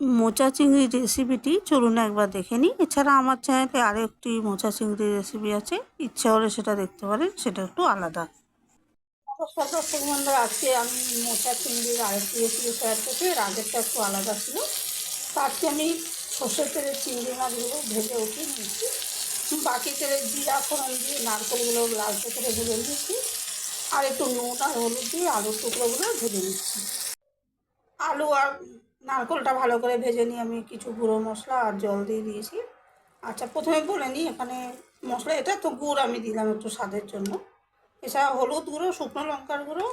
মোচা চিংড়ির রেসিপিটি চলুন একবার দেখে নিই। এছাড়া আমার চ্যানেলে আরও একটি মোচা চিংড়ির রেসিপি আছে। ইচ্ছা হলে সেটা দেখতে পারেন, সেটা একটু আলাদা। দর্শক বন্ধুরা, আজকে আমি মোচা চিংড়ির আরেকটি রেসিপি শেয়ার করছি। এর আগেরটা একটু আলাদা ছিল। আজকে আমি সর্ষের তেলের চিংড়ি মাছগুলো ভেজে উঠিয়ে নিয়েছি বাকি তেলের জিরা, ফোড়ন দিয়ে নারকেলগুলো লালচে করে ভেজে নিয়েছি আর একটু নুন আর হলুদ দিয়ে আলুর টুকরোগুলো ভেজে নিচ্ছি। আলু আর নারকেলটা ভালো করে ভেজে নিয়ে আমি কিছু গুঁড়ো মশলা আর জল দিয়ে দিয়েছি। আচ্ছা প্রথমে বলে নিই, এখানে মশলা এটা, তো গুড় আমি দিলাম একটু স্বাদের জন্য। এছাড়া হলুদ গুঁড়ো, শুকনো লঙ্কার গুঁড়ো,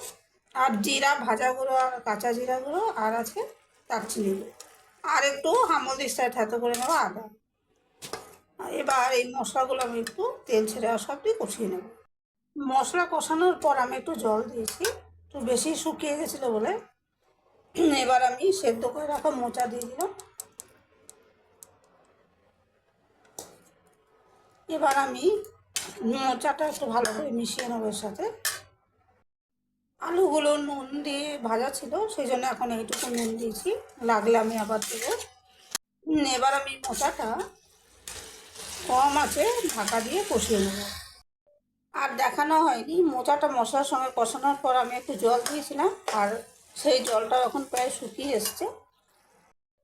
আর জিরা, ভাজা গুঁড়ো, আর কাঁচা জিরা গুঁড়ো, আর আছে দারচিনি গুঁড়ো। আর একটু হামল দিস্তায় থেতো করে নেব আদা। এবার এই মশলাগুলো আমি একটু তেল ছেড়ে আসা অব্দি কষিয়ে নেব। মশলা কষানোর পর আমি একটু জল দিয়েছি, একটু বেশি শুকিয়ে গেছিল বলে এবার আমি সেদ্ধ করে রাখা মোচা দিয়ে দিলাম। এবার আমি মোচাটা একটু ভালো করে মিশিয়ে নেব এর সাথে। আলুগুলো নুন দিয়ে ভাজা ছিল, সেই জন্য এখন এইটুকু নুন দিয়েছি। লাগলে আমি আবার দেবো। এবার আমি মোচাটা কম আছে, ঢাকা দিয়ে কষিয়ে নেব। আর দেখানো হয়নি, মোচাটা মশলার সঙ্গে কষানোর পর আমি একটু জল দিয়েছিলাম, আর সেই জলটা এখন প্রায় শুকিয়ে এসছে।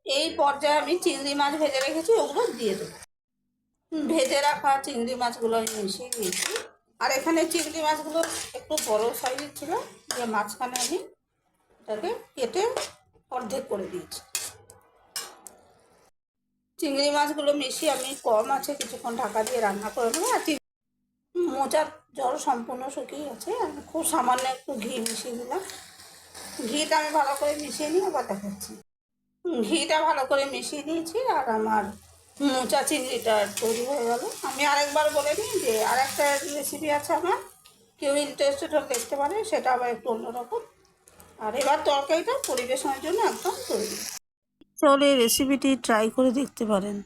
এই পর্যায়ে আমি চিংড়ি মাছ ভেজে রেখেছি, ওগুলো দিয়ে দেবো। ভেজে রাখা চিংড়ি মাছগুলো আমি মিশিয়ে দিয়েছি। আর এখানে চিংড়ি মাছগুলো একটু বড় সাইজের ছিল, যে মাঝখানে আমি এটাকে কেটে অর্ধেক করে দিয়েছি। চিংড়ি মাছগুলো মিশিয়ে আমি কম আছে, কিছুক্ষণ ঢাকা দিয়ে রান্না করে নেব। আর মোচার জল সম্পূর্ণ শুকিয়ে গেছে। আমি খুব সামান্য একটু ঘি মিশিয়ে দিলাম। ঘিটা আমি ভালো করে মিশিয়ে নিয়ে আবার দেখাচ্ছি। ঘিটা ভালো করে মিশিয়ে নিয়েছি আর আমার মোচা চিংড়িটা তৈরি হয়ে গেল। আমি আরেকবার বলে নিই যে আরেকটা রেসিপি আছে আমার। কেউ ইন্টারেস্টেড হলে দেখতে পারে, সেটা আবার একটু অন্যরকম। আর এবার তরকারিটা পরিবেশনের জন্য একদম তৈরি। চলে রেসিপিটি ট্রাই করে দেখতে পারেন।